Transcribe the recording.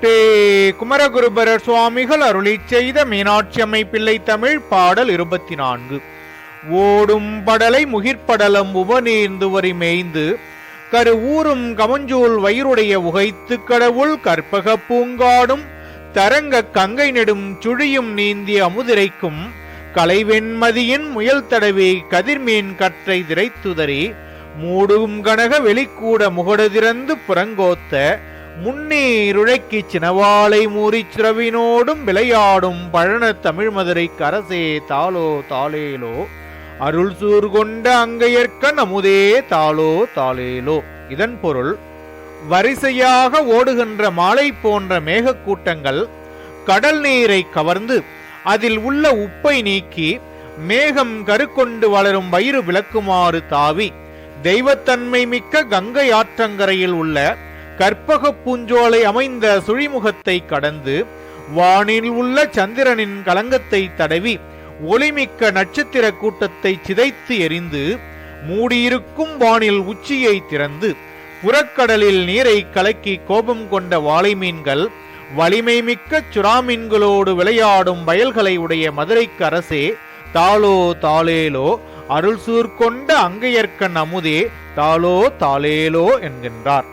ஸ்ரீ குமரகுருபரர் சுவாமிகள் அருளி செய்த மீனாட்சி அமைப்பிள்ளை தமிழ் பாடல் இருபத்தி நான்கு. ஓடும் படலை முகிற்படலம் உபநீர்ந்து வரி மேய்ந்து கரு ஊரும் கமஞ்சூல் வயிறுடைய உகைத்து கடவுள் கற்பக பூங்காடும் தரங்க கங்கை நெடும் சுழியும் நீந்திய அமுதிரைக்கும் கலைவெண்மதியின் முயல் தடவி கதிர்மீன் கற்றை திரைத்துதறி மூடும் கனக வெளிக்கூட முகடு திறந்து புறங்கோத்த முன்னீருழைக்கு சினவாளை மூறிச் சிறவினோடும் விளையாடும் பழன தமிழ் மதுரை கரசே தாளோ தாளேலோ. அருள் சூர் கொண்ட அங்கையற்கண் அமுதே தாளோ தாளேலோ. இதன் பொருள் வரிசையாக ஓடுகின்ற மாலை போன்ற மேகக்கூட்டங்கள் கடல் நீரை கவர்ந்து அதில் உள்ள உப்பை நீக்கி மேகம் கருக்கொண்டு வளரும் வயிறு விளக்குமாறு தாவி தெய்வத்தன்மை மிக்க கங்கை ஆற்றங்கரையில் உள்ள கற்பக பூஞ்சோலை அமைந்த சுழிமுகத்தை கடந்து வானில் உள்ள சந்திரனின் கலங்கத்தை தடவி ஒளிமிக்க நட்சத்திர கூட்டத்தை சிதைத்து எரிந்து மூடியிருக்கும் வானில் உச்சியை திறந்து புறக்கடலில் நீரை கலக்கி கோபம் கொண்ட வாளை மீன்கள் வலிமை மிக்க சுறாமீன்களோடு விளையாடும் வயல்களை உடைய மதுரைக்கு அரசே தாளோ தாளேலோ அருள் சூர் கொண்ட அங்கையர்க்கண் அமுதே தாளோ தாளேலோ என்கின்றார்.